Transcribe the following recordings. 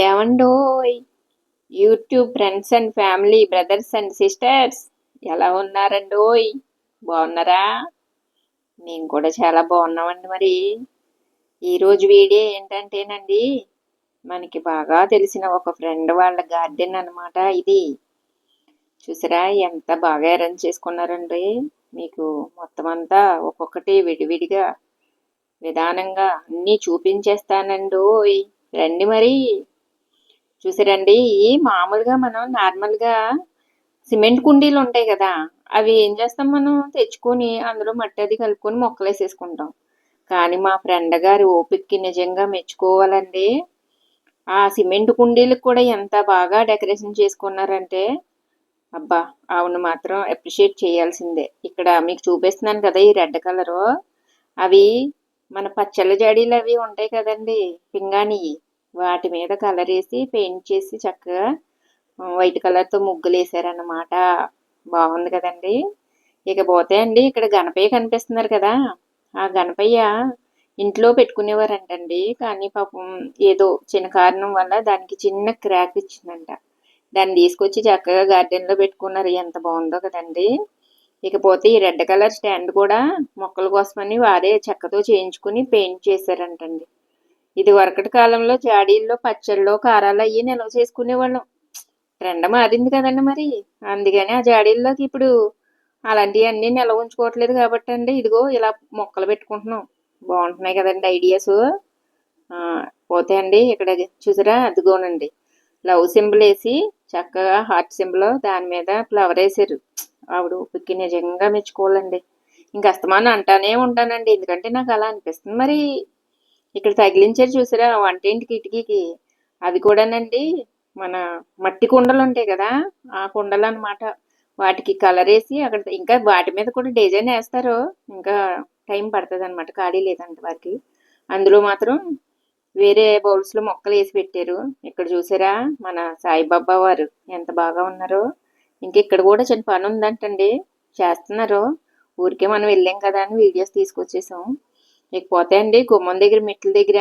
ఏమండోయ్? YouTube friends and family brothers and sisters ఎలా ఉన్నారండోయ్? బాగున్నారా? మేము కూడా చాలా బాగున్నామండి మరి. ఈరోజు వీడియో ఏంటంటేనండి మనకి బాగా తెలిసిన ఒక ఫ్రెండ్ వాళ్ళ గార్డెన్ అన్నమాట ఇది. చూసారా ఎంత బాగా అరేంజ్ చేసుకున్నారండి. మీకు మొత్తం అంతా ఒక్కొక్కటి విడివిడిగా విధానంగా అన్నీ చూపించేస్తానండి రండి మరి. చూసారండి ఈ మామూలుగా మనం నార్మల్గా సిమెంట్ కుండీలు ఉంటాయి కదా అవి ఏం చేస్తాం మనం? తెచ్చుకొని అందులో మట్టి అది కలుపుకొని మొక్కలు వేసేసుకుంటాం కానీ మా ఫ్రెండ్ గారి ఓపిక్కి నిజంగా మెచ్చుకోవాలండి. ఆ సిమెంట్ కుండీలకు కూడా ఎంత బాగా డెకరేషన్ చేసుకున్నారంటే అబ్బా అవును మాత్రం అప్రిషియేట్ చేయాల్సిందే. ఇక్కడ మీకు చూపిస్తున్నాను కదా ఈ రెడ్ కలరు. అవి మన పచ్చళ్ళ జాడీలు అవి ఉంటాయి కదండి పింగాణి. వాటి మీద కలర్ వేసి పెయింట్ చేసి చక్కగా వైట్ కలర్తో ముగ్గులు వేసారన్నమాట బాగుంది కదండి. ఇక పోతే అండి ఇక్కడ గణపయ్య కనిపిస్తున్నారు కదా. ఆ గణపయ్య ఇంట్లో పెట్టుకునేవారంటండి. కానీ పాపం ఏదో చిన్న కారణం వల్ల దానికి చిన్న క్రాక్ ఇచ్చిందంట. దాన్ని తీసుకొచ్చి చక్కగా గార్డెన్లో పెట్టుకున్నారు. ఎంత బాగుందో కదండి. ఇకపోతే ఈ రెడ్ కలర్ స్టాండ్ కూడా మొక్కల కోసమని వారే చెక్కతో చేయించుకుని పెయింట్ చేశారంటండి. ఇది వరకటి కాలంలో జాడీల్లో పచ్చళ్ళు కారాలు అయ్యి నిల్వ చేసుకునేవాళ్ళం. ట్రెండ్ మారింది కదండి మరి. అందుకని ఆ జాడీల్లోకి ఇప్పుడు అలాంటివన్నీ నిల్వ ఉంచుకోవట్లేదు కాబట్టి అండి ఇదిగో ఇలా మొక్కలు పెట్టుకుంటున్నాం. బాగుంటున్నాయి కదండి ఐడియాస్. పోతే అండి ఇక్కడ చూసారా? అదిగోనండి. లవ్ సింబల్ వేసి చక్కగా హార్ట్ సింబల్ దాని మీద ఫ్లవర్ వేసారు. ఆవిడ పిక్కి నిజంగా మెచ్చుకోవాలండి. ఇంక అస్తమానం అంటానే ఉంటానండి. ఎందుకంటే నాకు అలా అనిపిస్తుంది మరి. ఇక్కడ తగిలించారు చూసారా? వంటింటి కిటికీకి. అవి కూడానండి మన మట్టి కుండలు ఉంటాయి కదా? ఆ కుండలు అనమాట వాటికి కలర్ వేసి అక్కడ ఇంకా వాటి మీద కూడా డిజైన్ వేస్తారు. ఇంకా టైం పడుతుంది అనమాట ఖాళీ లేదంట వారికి. అందులో మాత్రం వేరే బౌల్స్లో మొక్కలు వేసి పెట్టారు. ఇక్కడ చూసారా? మన సాయిబాబా వారు ఎంత బాగా ఉన్నారో. ఇంక ఇక్కడ కూడా చిన్న పని ఉందంటండి. చేస్తున్నారు. ఊరికే మనం వెళ్ళాం కదా అని వీడియోస్ తీసుకొచ్చేసాం. మీకు అండి గుమ్మం దగ్గర మెట్ల దగ్గర.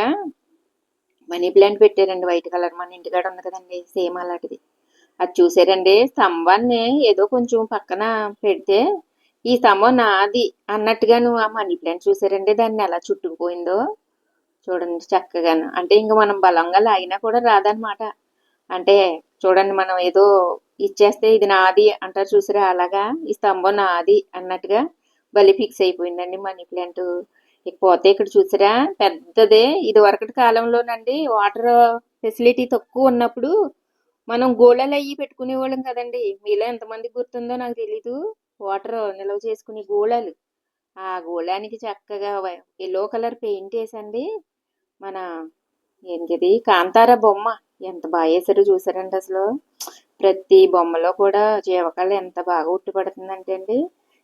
మనీ ప్లాంట్ పెట్టారండి. వైట్ కలర్ మన ఇంటికాడ ఉంది కదండి. సేమ్ అలాంటిది. అది చూసారండి. స్తంభాన్ని ఏదో కొంచెం పక్కన పెడితే ఈ స్తంభం నాది అన్నట్టుగాను ఆ మనీ ప్లాంట్ చూసారండి. దాన్ని ఎలా చుట్టుకుపోయిందో చూడండి చక్కగాను. అంటే ఇంక మనం బలంగా లాగినా కూడా రాదనమాట అంటే చూడండి మనం ఏదో ఇచ్చేస్తే ఇది నాది అంటారు చూసారా? అలాగా ఈ స్తంభం నాది అన్నట్టుగా బలి ఫిక్స్ అయిపోయిందండి మనీ ప్లాంట్. ఇకపోతే ఇక్కడ చూసారా? పెద్దదే. ఇది వరకటి కాలంలోనండి వాటర్ ఫెసిలిటీ తక్కువ ఉన్నప్పుడు మనం గోళాలు అయ్యి పెట్టుకునేవాళ్ళం కదండి. మీలో ఎంతమంది గుర్తుందో నాకు తెలీదు. వాటర్ నిల్వ చేసుకునే గోళాలు. ఆ గోళానికి చక్కగా ఎల్లో కలర్ పెయింట్ వేసండి. మన ఏంటిది? కాంతార బొమ్మ. ఎంత బాగా వేసారో చూసారండి అసలు. ప్రతి బొమ్మలో కూడా జీవకళ ఎంత బాగా ఉట్టిపడుతుందంటే అండి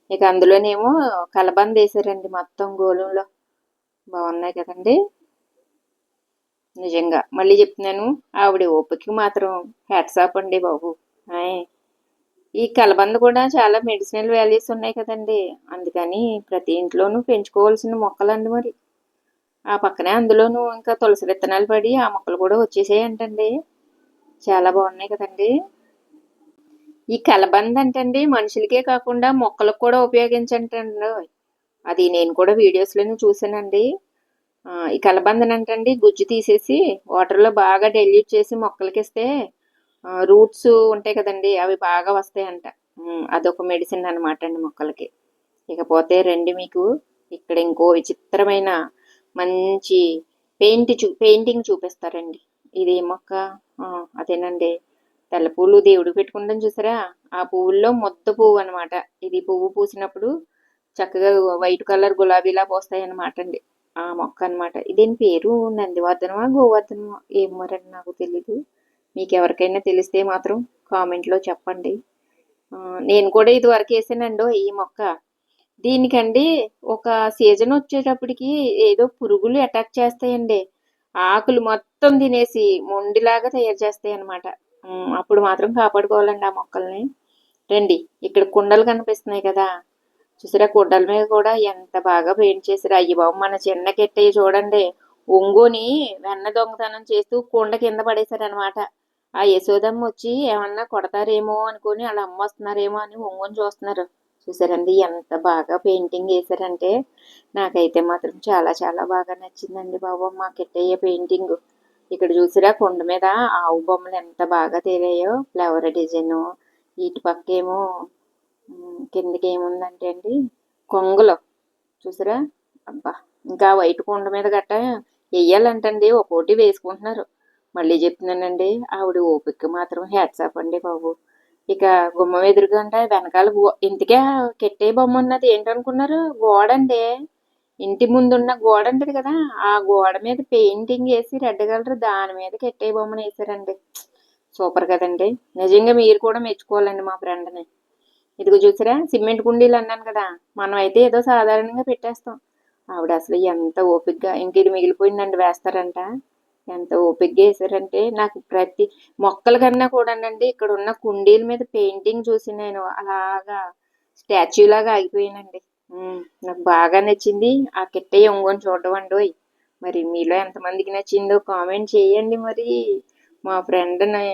ఇక అందులోనేమో కలబంద వేసారండి మొత్తం గోళంలో. బాగున్నాయి కదండి. నిజంగా మళ్ళీ చెప్తున్నాను ఆవిడ ఓపికి మాత్రం హ్యాట్సాప్ అండి బాబు. ఈ కలబంద కూడా చాలా మెడిసినల్ వాల్యూస్ ఉన్నాయి కదండి. అందుకని ప్రతి ఇంట్లోనూ పెంచుకోవాల్సిన మొక్కలండి మరి. ఆ పక్కనే అందులోనూ ఇంకా తులసి విత్తనాలు పడి ఆ మొక్కలు కూడా వచ్చేసాయి అంటండి చాలా బాగున్నాయి కదండి. ఈ కలబంద అంటండి మనుషులకే కాకుండా మొక్కలకు కూడా ఉపయోగించంటండి. అది నేను కూడా వీడియోస్లోనే చూసానండి ఈ కలబందన అంటండి గుజ్జు తీసేసి వాటర్లో బాగా డెల్యూట్ చేసి మొక్కలకి ఇస్తే రూట్స్ ఉంటాయి కదండి అవి బాగా వస్తాయంట. అదొక మెడిసిన్ అనమాట అండి మొక్కలకి. ఇకపోతే రండి మీకు ఇక్కడ ఇంకో విచిత్రమైన మంచి పెయింట్ చూ పెయింటింగ్ చూపిస్తారండి. ఇది మొక్క? అదేనండి. తెల్ల పూలు దేవుడు పెట్టుకుంటాం చూసారా? ఆ పువ్వుల్లో మొత్త పువ్వు అనమాట ఇది పువ్వు పూసినప్పుడు చక్కగా వైట్ కలర్ గులాబీలా పోస్తాయి అనమాట అండి. ఆ మొక్క అనమాట దీని పేరు? నందివర్ధనమా? గోవర్ధనమా? ఏం నాకు తెలీదు. మీకు ఎవరికైనా తెలిస్తే మాత్రం కామెంట్లో చెప్పండి. నేను కూడా ఇది వరకు వేసానండి ఈ మొక్క. దీనికండి ఒక సీజన్ వచ్చేటప్పటికి ఏదో పురుగులు అటాక్ చేస్తాయండి. ఆకులు మొత్తం తినేసి మొండిలాగా తయారు చేస్తాయి అనమాట అప్పుడు మాత్రం కాపాడుకోవాలండి ఆ మొక్కల్ని. రండి ఇక్కడ కుండలు కనిపిస్తున్నాయి కదా. చూసారా కుండల మీద కూడా ఎంత బాగా పెయింట్ చేసారు అయ్యి బాబు మన చిన్న కెట్టయ్య చూడండి. ఒంగోని వెన్న దొంగతనం చేస్తూ కుండ కింద పడేశారనమాట ఆ యశోదమ్మ వచ్చి ఏమన్నా కొడతారేమో అనుకుని వాళ్ళ అమ్మ వస్తున్నారేమో అని ఒంగోని చూస్తున్నారు. చూసారండి ఎంత బాగా పెయింటింగ్ వేశారంటే. నాకైతే మాత్రం చాలా చాలా బాగా నచ్చిందండి బాబు మా కిట్టయ్య పెయింటింగ్. ఇక్కడ చూసిరా కొండ మీద ఆవు బొమ్మలు ఎంత బాగా తేలాయో ఫ్లవర్ డిజైన్ ఇటు పక్క ఏమో కిందకి ఏముందంటే అండి కొంగలు. చూసారా? అబ్బా ఇంకా వైట్ కొండ మీద గట్ట వెయ్యాలంటండి ఒక్కోటి వేసుకుంటున్నారు. మళ్ళీ చెప్తున్నానండి ఆవిడ ఓపిక మాత్రం హ్యాట్సాప్ అండి బాబు. ఇక గుమ్మం ఎదురుగా అంటే వెనకాల ఇంతకే ఇంటికే కెట్టే బొమ్మ ఉన్నది ఏంటనుకున్నారు? గోడండి. ఇంటి ముందున్న గోడ ఉంటది కదా ఆ గోడ మీద పెయింటింగ్ వేసి రెడ్ కలర్ దాని మీద కెట్టే బొమ్మను వేసారండి సూపర్ కదండి. నిజంగా మీరు కూడా మెచ్చుకోవాలండి మా ఫ్రెండ్ని. ఇదిగో చూసారా సిమెంట్ కుండీలు అన్నాను కదా మనం అయితే ఏదో సాధారణంగా పెట్టేస్తాం. ఆవిడ అసలు ఎంత ఓపిగ్గా ఇంక ఇది మిగిలిపోయిందండి వేస్తారంట. ఎంత ఓపిగ్గా వేసారంటే నాకు ప్రతి మొక్కల కన్నా కూడానండి ఇక్కడ ఉన్న కుండీల మీద పెయింటింగ్ చూసి నేను అలాగా స్టాచ్యూ లాగా ఆగిపోయానండి. నాకు బాగా నచ్చింది. ఆ కిట్టయ్య ఒంగోని చూడడం మరి మీలో ఎంతమందికి నచ్చిందో కామెంట్ చేయండి మరి. మా ఫ్రెండ్ని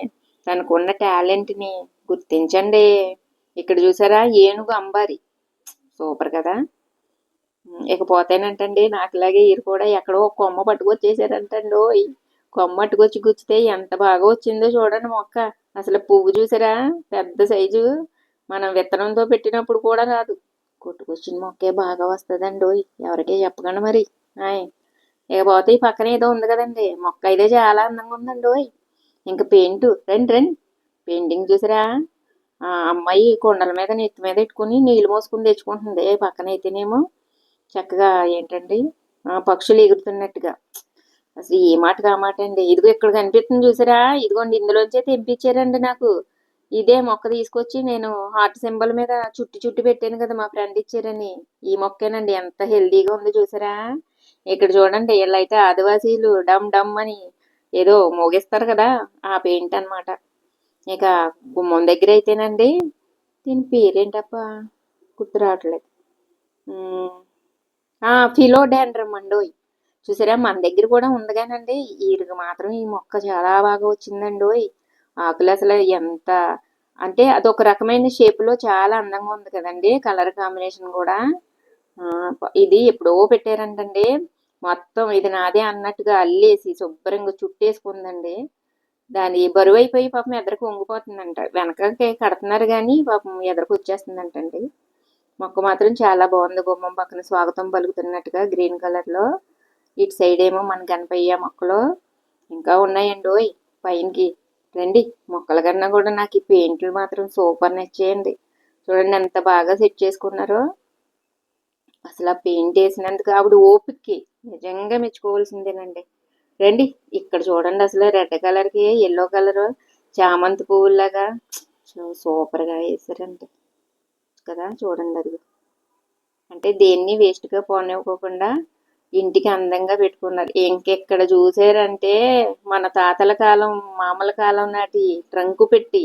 తనకున్న టాలెంట్ని గుర్తించండి. ఇక్కడ చూసారా? ఏనుగు అంబారి. సూపర్ కదా? ఉమ్, ఇకపోతేనంటండి నాకులాగే ఈరు కూడా ఎక్కడో ఒక కొమ్మ పట్టుకొచ్చేసారంటండి ఓయ్. కొమ్మ పట్టుకొచ్చి గుచ్చితే ఎంత బాగా వచ్చిందో చూడండి మొక్క. అసలు పువ్వు చూసారా? పెద్ద సైజు. మనం విత్తనంతో పెట్టినప్పుడు కూడా రాదు. కొట్టుకొచ్చిన మొక్కే బాగా వస్తుందండి ఓయ్ ఎవరికీ చెప్పకండి మరి? ఆయ్ ఇకపోతే ఈ పక్కన ఏదో ఉంది కదండి మొక్క అయితే చాలా అందంగా ఉందండి ఓయ్. ఇంకా పెయింట్ రండి రండి. పెయింటింగ్ చూసిరా? ఆ అమ్మాయి కొండల మీద నెత్తి మీద పెట్టుకుని నీళ్ళు మోసుకుని తెచ్చుకుంటుంది పక్కన అయితేనేమో. చక్కగా ఏంటండి పక్షులు ఎగురుతున్నట్టుగా. అసలు ఏ మాట కామాట అండి ఇదిగో ఇక్కడ కనిపిస్తుంది చూసారా? ఇదిగోండి ఇందులోంచే తెంపించారండి నాకు. ఇదే మొక్క తీసుకొచ్చి నేను హార్ట్ సింబల్ మీద చుట్టి చుట్టి పెట్టాను కదా మా ఫ్రెండ్ ఇచ్చారని. ఈ మొక్కేనండి ఎంత హెల్దీగా ఉంది చూసారా? ఇక్కడ చూడండి వీళ్ళైతే ఆదివాసీలు డమ్ డమ్ అని ఏదో మోగిస్తారు కదా ఆ పెయింట్ అన్నమాట. ఇక గుమ్మం దగ్గర అయితేనండి దీని పేరేంటప్ప? గుర్తు రావట్లేదు. ఫిలోడాండ్రమ్ అండోయ్ చూసారా మన దగ్గర కూడా ఉంది కానండి ఈరుగు మాత్రం ఈ మొక్క చాలా బాగా వచ్చిందండోయ్ ఆకులు అసలు ఎంత అంటే అదొక రకమైన షేపులో చాలా అందంగా ఉంది కదండి కలర్ కాంబినేషన్ కూడా. ఇది ఎప్పుడో పెట్టారంటండి. మొత్తం ఇది నాదే అన్నట్టుగా అల్లేసి శుభ్రంగా చుట్టేసుకుందండి. దాని బరువు అయిపోయి పాపం ఎదరికి వంగిపోతుందంట. వెనకకి కడుతున్నారు కానీ పాపం ఎదరకు వచ్చేస్తుందంటండి. మొక్క మాత్రం చాలా బాగుంది. గుమ్మం పక్కన స్వాగతం పలుకుతున్నట్టుగా గ్రీన్ కలర్లో ఇటు సైడ్ ఏమో మన గణపయ్య మొక్కలు ఇంకా ఉన్నాయండి ఓయ్ పైనకి. రండి మొక్కల కన్నా కూడా నాకు ఈ పెయింట్లు మాత్రం సూపర్ నచ్చేయండి. చూడండి ఎంత బాగా సెట్ చేసుకున్నారో. అసలు ఆ పెయింట్ వేసినందుకు ఆవిడ ఓపిక్కి నిజంగా మెచ్చుకోవాల్సిందేనండి. రండి ఇక్కడ చూడండి అసలు రెడ్ కలర్కి ఎల్లో కలర్ చామంతి పువ్వులాగా సూపర్గా వేసారండి. కదా చూడండి అది అంటే దేన్ని వేస్ట్గా పోనివ్వకుండా ఇంటికి అందంగా పెట్టుకున్నారు ఇంకెక్కడ చూసారంటే మన తాతల కాలం మామల కాలం నాటి ట్రంకు పెట్టి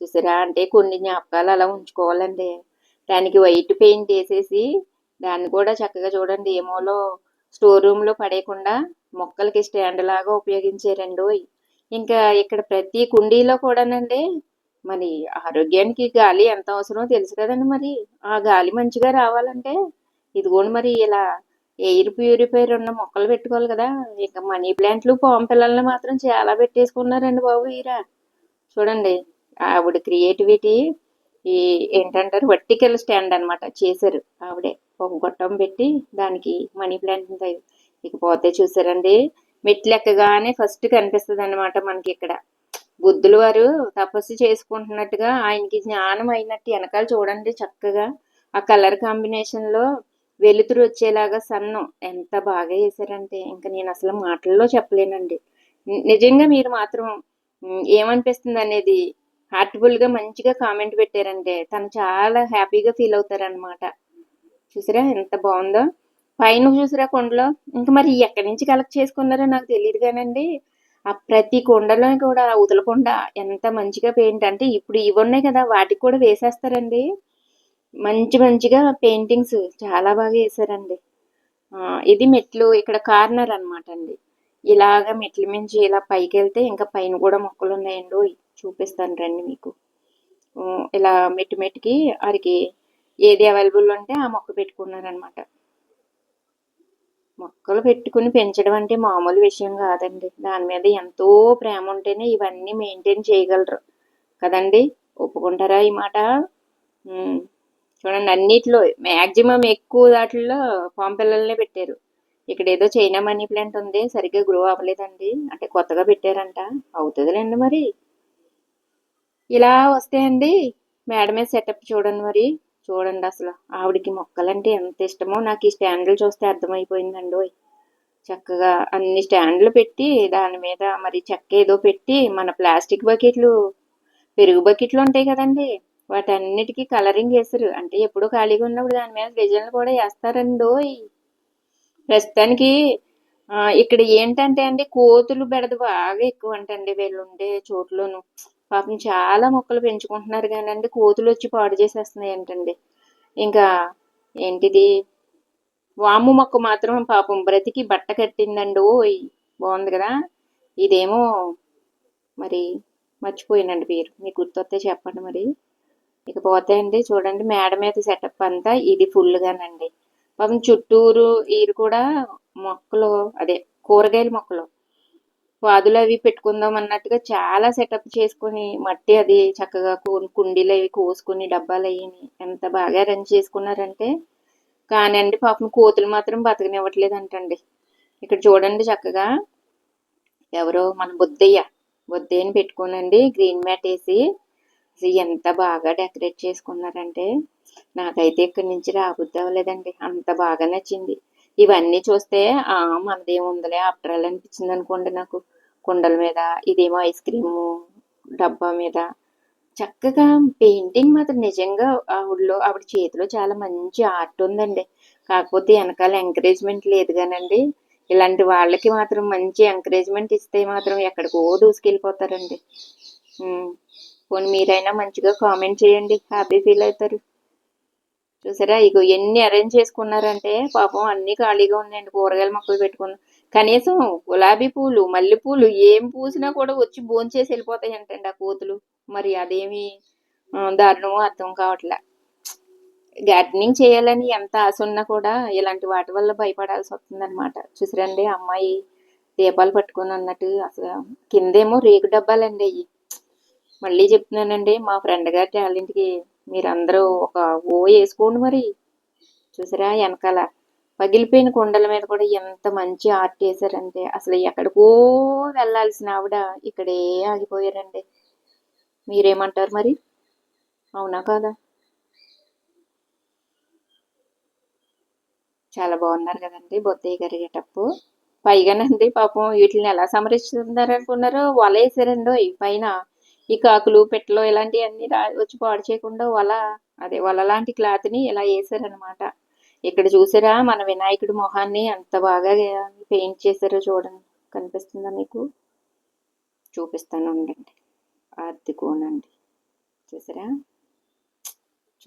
చూసారా? అంటే కొన్ని జ్ఞాపకాలు అలా ఉంచుకోవాలండి. దానికి వైట్ పెయింట్ వేసేసి దాన్ని కూడా చక్కగా చూడండి. ఏమోలో స్టోర్ రూమ్లో పడేయకుండా మొక్కలకి స్టాండ్ లాగా ఉపయోగించారండి ఓయ్. ఇంకా ఇక్కడ ప్రతి కుండీలో కూడానండి మరి ఆరోగ్యానికి గాలి ఎంత అవసరమో తెలుసు కదండి మరి. ఆ గాలి మంచిగా రావాలంటే ఇదిగోండి మరి ఇలా ఎయిర్ ప్యూరిఫైర్ ఉన్న మొక్కలు పెట్టుకోవాలి కదా. ఇక మనీ ప్లాంట్లు పాము పిల్లల్ని మాత్రం చాలా పెట్టేసుకున్నారండి బాబు ఈరా. చూడండి ఆవిడ క్రియేటివిటీ ఈ ఏంటంటారు వర్టికల్ స్టాండ్ అన్నమాట చేశారు ఆవిడే. ఒక గొట్టం పెట్టి దానికి మనీ ప్లాంట్ ఇకపోతే చూసారండి మెట్లు ఎక్కగానే ఫస్ట్ కనిపిస్తుంది అనమాట మనకి ఇక్కడ. బుద్ధులు వారు తపస్సు చేసుకుంటున్నట్టుగా ఆయనకి జ్ఞానం అయినట్టు వెనకాల చూడండి చక్కగా. ఆ కలర్ కాంబినేషన్లో వెలుతురు వచ్చేలాగా సన్నం ఎంత బాగా వేసారంటే ఇంకా నేను అసలు మాటల్లో చెప్పలేనండి. నిజంగా మీరు మాత్రం ఏమనిపిస్తుంది అనేది హార్ట్ఫుల్గా మంచిగా కామెంట్ పెట్టారంటే తను చాలా హ్యాపీగా ఫీల్ అవుతారనమాట చూసారా ఎంత బాగుందో? పైన చూసారా కొండలో? ఇంకా మరి ఎక్కడి నుంచి కలెక్ట్ చేసుకున్నారో నాకు తెలియదు కానండి. ఆ ప్రతి కొండలో కూడా ఉదల ఎంత మంచిగా పెయింట్ అంటే ఇప్పుడు ఇవి ఉన్నాయి కదా వాటికి కూడా వేసేస్తారండి. మంచి మంచిగా పెయింటింగ్స్ చాలా బాగా వేశారండి. ఇది మెట్లు ఇక్కడ కార్నర్ అనమాట అండి ఇలాగ మెట్ల మించి ఇలా పైకి వెళ్తే ఇంకా పైన కూడా మొక్కలు ఉన్నాయండి. చూపిస్తాను రండి మీకు. ఇలా మెట్టు మెట్టుకి వారికి ఏది అవైలబుల్ ఉంటే ఆ మొక్క పెట్టుకున్నారనమాట మొక్కలు పెట్టుకుని పెంచడం అంటే మామూలు విషయం కాదండి. దాని మీద ఎంతో ప్రేమ ఉంటేనే ఇవన్నీ మెయింటైన్ చేయగలరు. కదండి? ఒప్పుకుంటారా ఈ మాట? చూడండి అన్నిట్లో మ్యాక్సిమం ఎక్కువ దాంట్లో పాము పిల్లల్నే పెట్టారు. ఇక్కడ ఏదో చైనా మనీ ప్లాంట్ ఉంది సరిగ్గా గ్రో అవ్వలేదండి. అంటే కొత్తగా పెట్టారంట. అవుతుందిలేండి మరి. ఇలా వస్తాయండి. మేడ మీద సెటప్ చూడండి మరి. చూడండి అసలు ఆవిడకి మొక్కలంటే ఎంత ఇష్టమో. నాకు ఈ స్టాండ్లు చూస్తే అర్థమైపోయిందండి చక్కగా అన్ని స్టాండ్లు పెట్టి దాని మీద మరి చెక్క ఏదో పెట్టి మన ప్లాస్టిక్ బకెట్లు పెరుగు బకెట్లు ఉంటాయి కదండి. వాటన్నిటికీ కలరింగ్ వేసారు. అంటే ఎప్పుడూ ఖాళీగా ఉన్నప్పుడు దాని మీద డిజైన్లు కూడా వేస్తారండి ఓయ్. ప్రస్తుతానికి ఇక్కడ ఏంటంటే అండి కోతులు బెడద బాగా ఎక్కువ అంటండి వీళ్ళు ఉండే చోట్లోను. పాపం చాలా మొక్కలు పెంచుకుంటున్నారు కానీ అండి కోతులు వచ్చి పాడు చేసేస్తున్నాయి ఏంటండి ఇంకా ఏంటిది? వాము మొక్క మాత్రం పాపం బ్రతికి బట్ట కట్టిందండి ఓయ్ బాగుంది కదా? ఇదేమో మరి మర్చిపోయినండి పేరు. మీకు గుర్తొస్తే చెప్పండి మరి. ఇకపోతే అండి చూడండి మేడ మీద సెటప్ అంతా ఇది ఫుల్గానండి పాపం చుట్టూరు ఈరు కూడా మొక్కలు అదే కూరగాయల మొక్కలు. పాదులు అవి పెట్టుకుందాం అన్నట్టుగా చాలా సెటప్ చేసుకుని మట్టి అది చక్కగా కుండీలు అవి కోసుకుని డబ్బాలు అవి ఎంత బాగా రన్ చేసుకున్నారంటే కానీ అండి పాపం కోతులు మాత్రం బతకనివ్వట్లేదంటండి. ఇక్కడ చూడండి చక్కగా ఎవరో మన బుద్ధయ్య బుద్దయ్యని పెట్టుకోనండి గ్రీన్ మ్యాట్ వేసి అసలు ఎంత బాగా డెకరేట్ చేసుకున్నారంటే నాకైతే ఇక్కడి నుంచి రాబుద్ది అవ్వలేదండి అంత బాగా నచ్చింది. ఇవన్నీ చూస్తే మనదేముందలే మనదేముందిలే ఆఫ్టర్ ఆల్ అనిపించింది అనుకోండి నాకు. కుండల మీద ఇదేమో ఐస్ క్రీము డబ్బా మీద. చక్కగా పెయింటింగ్ మాత్రం నిజంగా ఆవిడలో ఆవిడ చేతిలో చాలా మంచి ఆర్ట్ ఉందండి. కాకపోతే వెనకాల ఎంకరేజ్మెంట్ లేదు కానండి. ఇలాంటి వాళ్ళకి మాత్రం మంచి ఎంకరేజ్మెంట్ ఇస్తే మాత్రం ఎక్కడికో దూసుకెళ్ళిపోతారండి. పోనీ మీరైనా మంచిగా కామెంట్ చేయండి. హ్యాపీ ఫీల్ అవుతారు. చూసారా? ఇగో ఎన్ని అరేంజ్ చేసుకున్నారంటే పాపం అన్ని ఖాళీగా ఉన్నాయండి. కూరగాయల మొక్కలు పెట్టుకున్నాం కనీసం గులాబీ పూలు మల్లె పూలు ఏం పూసినా కూడా వచ్చి భోంచేసి వెళ్ళిపోతాయి అంటండి ఆ కోతులు. మరి అదేమి దారుణమో అర్థం కావట్లే. గార్డెనింగ్ చేయాలని ఎంత ఆశ ఉన్నా కూడా ఇలాంటి వాటి వల్ల భయపడాల్సి వస్తుందన్నమాట. చూసిరండి అమ్మాయి దీపాలు పట్టుకొని అన్నట్టు అసలు కిందేమో రేకు డబ్బాలండి అయ్యి. మళ్ళీ చెప్తున్నానండి మా ఫ్రెండ్ గారి టాలెంట్కి మీరందరూ ఒక ఓ వేసుకోండి మరి. చూసారా వెనకాల పగిలిపోయిన కుండల మీద కూడా ఎంత మంచి ఆర్ట్ వేశారంటే అసలు ఎక్కడికో వెళ్ళాల్సిన ఆవిడ ఇక్కడే ఆగిపోయారండి. మీరేమంటారు మరి? అవునా కాదా? చాలా బాగున్నారు కదండి బొత్తయ్య గారి గెటప్పు పైగానండి పాపం వీటిని ఎలా సంరక్షిస్తున్నారు అనుకున్నారో వల వేసారండి పైన. ఈ కాకులు పెట్టలు ఇలాంటివన్నీ రా- వచ్చి పాడు చేయకుండా వల అదే వల లాంటి క్లాత్ని ఇలా వేసారనమాట ఇక్కడ చూసారా మన వినాయకుడి మొహాన్ని అంత బాగా పెయింట్ చేశారో చూడండి. కనిపిస్తుందా మీకు? చూపిస్తాను ఉండండి. అద్దెకోనండి చూసారా?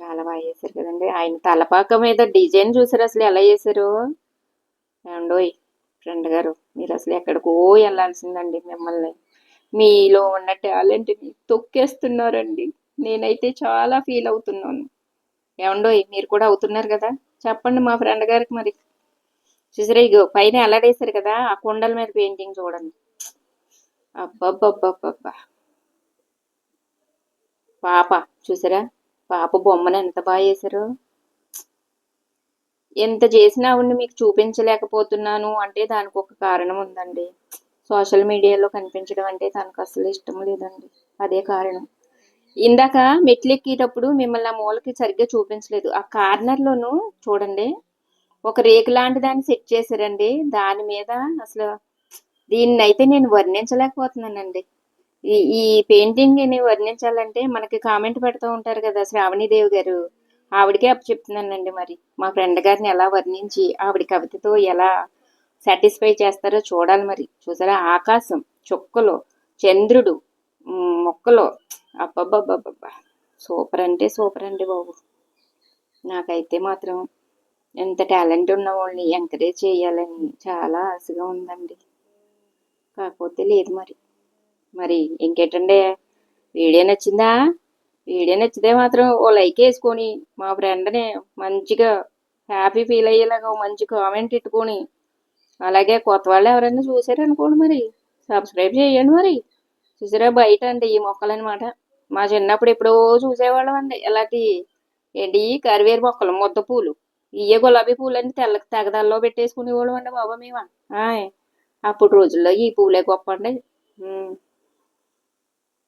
చాలా బాగా చేశారు కదండి. ఆయన తలపాక మీద డిజైన్ చూసారు అసలు ఎలా చేశారు? ఏమండోయ్ ఫ్రెండ్ గారు మీరు అసలు ఎక్కడికో వెళ్ళాల్సిందండి మిమ్మల్ని. మీలో ఉన్న టాలెంట్ని తొక్కేస్తున్నారండి. నేనైతే చాలా ఫీల్ అవుతున్నాను. ఏమండో మీరు కూడా అవుతున్నారు కదా. చెప్పండి మా ఫ్రెండ్ గారికి మరి. చూసారా ఇగో పైన ఎలా కదా ఆ కుండల మీద పెయింటింగ్ చూడండి. అబ్బబ్బబ్బబ్బబ్బా. పాప చూసారా? పాప బొమ్మను ఎంత బాగా వేశారు. ఎంత చేసినా ఉండి మీకు చూపించలేకపోతున్నాను అంటే దానికి ఒక కారణం ఉందండి. సోషల్ మీడియాలో కనిపించడం అంటే తనకు అసలు ఇష్టం లేదండి. అదే కారణం. ఇందాక మెట్లు ఎక్కేటప్పుడు మిమ్మల్ని ఆ మూలకి సరిగ్గా చూపించలేదు. ఆ కార్నర్లోను చూడండి ఒక రేకు లాంటి దాన్ని సెట్ చేశారండి. దాని మీద అసలు దీన్ని అయితే నేను వర్ణించలేకపోతున్నానండి. ఈ ఈ పెయింటింగ్ని వర్ణించాలంటే మనకి కామెంట్ పెడుతూ ఉంటారు కదా శ్రావణీదేవి గారు. ఆవిడకే అప్పు చెప్తున్నానండి మరి. మా ఫ్రెండ్ గారిని ఎలా వర్ణించి ఆవిడ కవితతో ఎలా సాటిస్ఫై చేస్తారో చూడాలి మరి. చూసారా? ఆకాశం చుక్కలు చంద్రుడు మొక్కలో. అబ్బబ్బబ్బబ్బా అబ్బబ్బబ్బబ్బబ్బా. సూపర్ అంటే సూపర్ అండి బాబు. నాకైతే మాత్రం ఎంత టాలెంట్ ఉన్న వాళ్ళని ఎంకరేజ్ చేయాలని చాలా ఆశగా ఉందండి. కాకపోతే లేదు మరి. మరి ఇంకేటండి? వీడియో నచ్చిందా? వీడియో నచ్చితే మాత్రం ఓ లైక్ వేసుకొని మా ఫ్రెండ్ని మంచిగా హ్యాపీ ఫీల్ అయ్యేలాగా మంచి కామెంట్ ఇట్టుకొని అలాగే కొత్త వాళ్ళు ఎవరైనా చూసారనుకోండి మరి. సబ్స్క్రైబ్ చేయండి మరి. చూసారా బయట అండి ఈ మొక్కలు అనమాట మా చిన్నప్పుడు ఎప్పుడో చూసేవాళ్ళం అండి. ఇలాంటి ఏంటి కరివేరు మొక్కలు ముద్ద పూలు. ఇయ్యే గులాబీ పూలన్నీ తెల్ల తెగదల్లో పెట్టేసుకునేవాళ్ళం అండి బాబా మేము. ఆయ్ అప్పుడు రోజుల్లో ఈ పూలే గొప్ప అండి.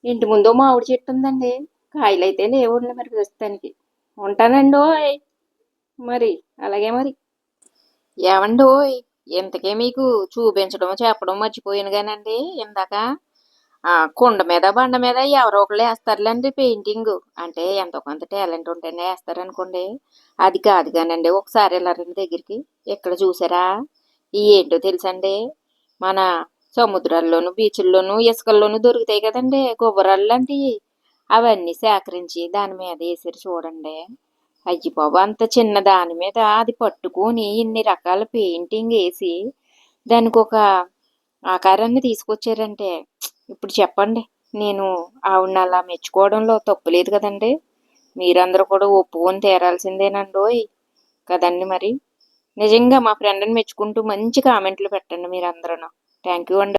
ఇంటి ముందు మామిడి చెట్టు ఉందండి. కాయలు అయితే లేవుండి మరి ప్రస్తుతానికి. ఉంటానండి ఓయ్. మరి అలాగే మరి. ఏమండి ఓయ్? ఇంతకే మీకు చూపించడం చెప్పడం మర్చిపోయాను కానండి. ఇందాక కుండ మీద బండ మీద ఎవరో ఒకళ్ళు వేస్తారులేండి పెయింటింగ్. అంటే ఎంతో కొంత టాలెంట్ ఉంటేనే వేస్తారనుకోండి. అది కాదు కానండి ఒకసారి వెళ్ళారండి దగ్గరికి. ఇక్కడ చూసారా? ఈ ఏంటో తెలుసండి? మన సముద్రాల్లోను బీచ్ల్లోనూ ఇసుకల్లోనూ దొరుకుతాయి కదండి గుబ్బరాలు లాంటివి అవన్నీ సేకరించి దాని మీద వేసారు చూడండి. అయ్యి బాబు అంత చిన్న దాని మీద అది పట్టుకొని ఇన్ని రకాల పెయింటింగ్ వేసి దానికి ఒక ఆకారాన్ని తీసుకొచ్చారంటే ఇప్పుడు చెప్పండి. నేను ఆవిడని అలా మెచ్చుకోవడంలో తప్పు లేదు కదండి. మీరందరూ కూడా ఒప్పుకొని తీరాల్సిందేనండోయ్. కదండి మరి. నిజంగా మా ఫ్రెండ్ని మెచ్చుకుంటూ మంచి కామెంట్లు పెట్టండి మీరందరూ థ్యాంక్ యూ అండి.